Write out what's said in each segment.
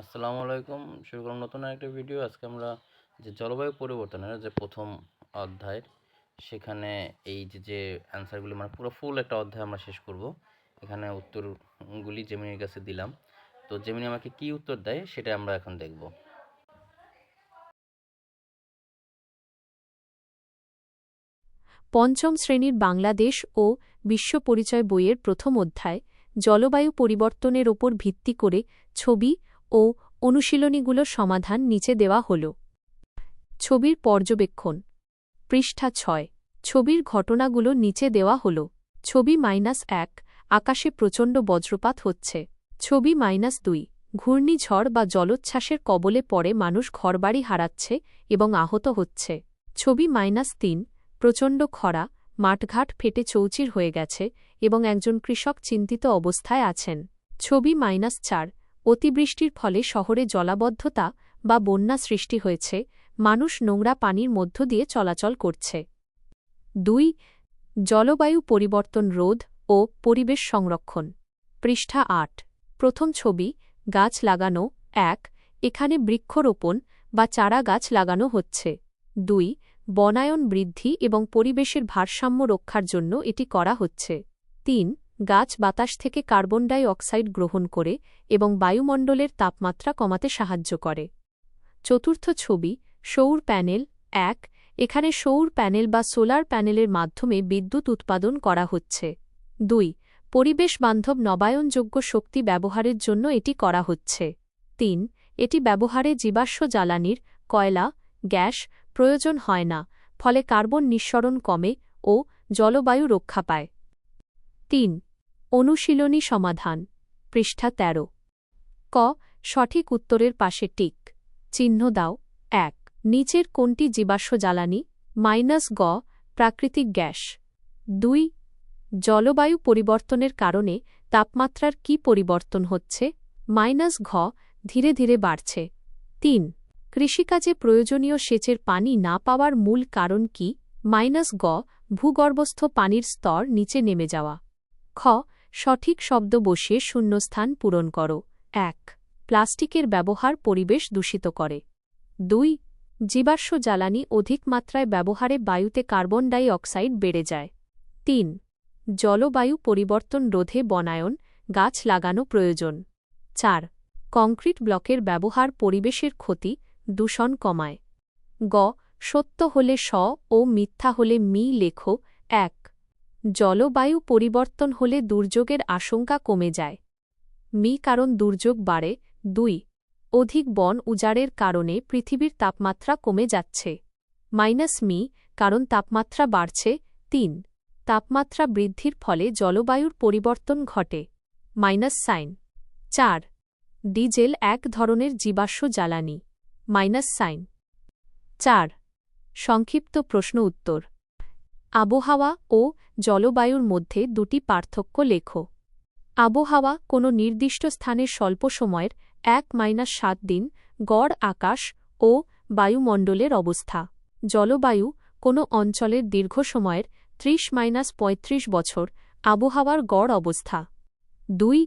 আসসালামু আলাইকুম। শুরু করলাম নতুন একটা ভিডিও আজকে আমরা যে জলবায়ু পরিবর্তনের যে প্রথম অধ্যায়, সেখানে এই যে যে অ্যান্সারগুলি মানে পুরো ফুল একটা অধ্যায় আমরা শেষ করব। এখানে উত্তরগুলি জেমিনির কাছে দিলাম। তো জেমিনি আমাকে কি উত্তর দেয় সেটা আমরা এখন দেখব। পঞ্চম শ্রেণির বাংলাদেশ ও বিশ্ব পরিচয় বইয়ের প্রথম অধ্যায়, জলবায়ু পরিবর্তনের ওপর ভিত্তি করে ছবি ও অনুশীলনীগুলোর সমাধান নিচে দেওয়া হল। ছবির পর্যবেক্ষণ। পৃষ্ঠা ছয়। ছবির ঘটনাগুলো নিচে দেওয়া হল। ছবি মাইনাস এক। আকাশে প্রচণ্ড বজ্রপাত হচ্ছে। ছবি মাইনাস দুই। ঘূর্ণিঝড় বা জলোচ্ছ্বাসের কবলে পড়ে মানুষ ঘরবাড়ি হারাচ্ছে এবং আহত হচ্ছে। ছবি মাইনাস তিন। প্রচণ্ড খরা, মাঠঘাট ফেটে চৌচির হয়ে গেছে এবং একজন কৃষক চিন্তিত অবস্থায় আছেন। ছবি মাইনাস চার। অতিবৃষ্টির ফলে শহরে জলাবদ্ধতা বা বন্যা সৃষ্টি হয়েছে, মানুষ নোংরা পানির মধ্য দিয়ে চলাচল করছে। দুই, জলবায়ু পরিবর্তন রোধ ও পরিবেশ সংরক্ষণ। পৃষ্ঠা আট। প্রথম ছবি, গাছ লাগানো। এক, এখানে বৃক্ষরোপণ বা চারা গাছ লাগানো হচ্ছে। দুই, বনায়ন বৃদ্ধি এবং পরিবেশের ভারসাম্য রক্ষার জন্য এটি করা হচ্ছে। তিন গাছ বাতাস থেকে কার্বন ডাই অক্সাইড গ্রহণ করে এবং বায়ুমণ্ডলের তাপমাত্রা কমাতে সাহায্য করে। চতুর্থ ছবি, সৌর প্যানেল, এক, এখানে সৌর প্যানেল বা সোলার প্যানেলের মাধ্যমে বিদ্যুৎ উৎপাদন করা হচ্ছে। দুই, পরিবেশ বান্ধব নবায়নযোগ্য শক্তি ব্যবহারের জন্য এটি করা হচ্ছে। তিন, এটি ব্যবহারে জীবাশ্ম জ্বালানির, কয়লা, গ্যাস, প্রয়োজন হয় না, ফলে কার্বন নিঃসরণ কমে ও জলবায়ু রক্ষা পায়। তিন অনুশীলনী সমাধান, পৃষ্ঠা ১৩ ক, সঠিক উত্তরের পাশে টিক। চিহ্ন দাও। এক, নিচের কোনটি জীবাশ্ম জ্বালানি? মাইনাস গ, প্রাকৃতিক গ্যাস। দুই, জলবায়ু পরিবর্তনের কারণে তাপমাত্রার কি পরিবর্তন হচ্ছে? মাইনাস ঘ, ধীরে ধীরে বাড়ছে। তিন, কৃষিকাজে প্রয়োজনীয় সেচের পানি না পাওয়ার মূল কারণ কি? মাইনাস গ, ভূগর্ভস্থ পানির স্তর নিচে নেমে যাওয়া। খ সঠিক শব্দ বসিয়ে শূন্যস্থান পূরণ করো। এক, প্লাস্টিকের ব্যবহার পরিবেশ দূষিত করে। দুই, জীবাশ্ম জ্বালানি অধিক মাত্রায় ব্যবহারে বায়ুতে কার্বন ডাই অক্সাইড বেড়ে যায়। তিন, জলবায়ু পরিবর্তন রোধে বনায়ন, গাছ লাগানো প্রয়োজন। চার, কংক্রিট ব্লকের ব্যবহার পরিবেশের ক্ষতি, দূষণ কমায়। গ, সত্য হলে স ও মিথ্যা হলে মি লেখো। এক জলবায়ু পরিবর্তন হলে দুর্যোগের আশঙ্কা কমে যায়। মি, কারণ দুর্যোগ বাড়ে। দুই, অধিক বন উজাড়ের কারণে পৃথিবীর তাপমাত্রা কমে যাচ্ছে। মাইনাস মি, কারণ তাপমাত্রা বাড়ছে। তিন, তাপমাত্রা বৃদ্ধির ফলে জলবায়ুর পরিবর্তন ঘটে। Minus sign. চার, ডিজেল এক ধরনের জীবাশ্ম জ্বালানি। Minus sign. চার, সংক্ষিপ্ত প্রশ্ন উত্তর। আবহাওয়া ও জলবায়ুর মধ্যে দুটি পার্থক্য লেখো। আবহাওয়া কোনো নির্দিষ্ট স্থানের স্বল্প সময়ের এক মাইনাস সাত দিন, গড় আকাশ ও বায়ুমণ্ডলের অবস্থা। জলবায়ু কোনো অঞ্চলের দীর্ঘ সময়ের ত্রিশ মাইনাস পঁয়ত্রিশ বছর আবহাওয়ার গড় অবস্থা। দুই,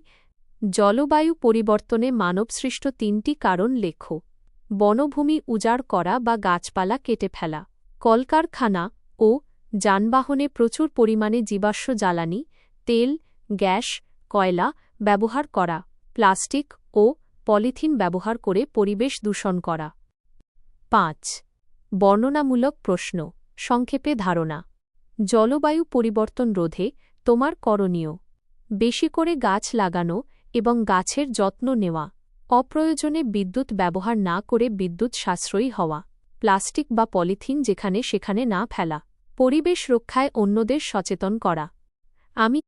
জলবায়ু পরিবর্তনে মানবসৃষ্ট তিনটি কারণ লেখ। বনভূমি উজাড় করা বা গাছপালা কেটে ফেলা, কলকারখানা ও যানবাহনে প্রচুর পরিমাণে জীবাশ্ম জ্বালানি, তেল, গ্যাস, কয়লা ব্যবহার করা, প্লাস্টিক ও পলিথিন ব্যবহার করে পরিবেশ দূষণ করা। পাঁচ, বর্ণনামূলক প্রশ্ন, সংক্ষেপে ধারণা। জলবায়ু পরিবর্তন রোধে তোমার করণীয়। বেশি করে গাছ লাগানো এবং গাছের যত্ন নেওয়া। অপ্রয়োজনে বিদ্যুৎ ব্যবহার না করে বিদ্যুৎ সাশ্রয়ী হওয়া। প্লাস্টিক বা পলিথিন যেখানে সেখানে না ফেলা। পরিবেশ রক্ষায় অন্যদের সচেতন করা। আমি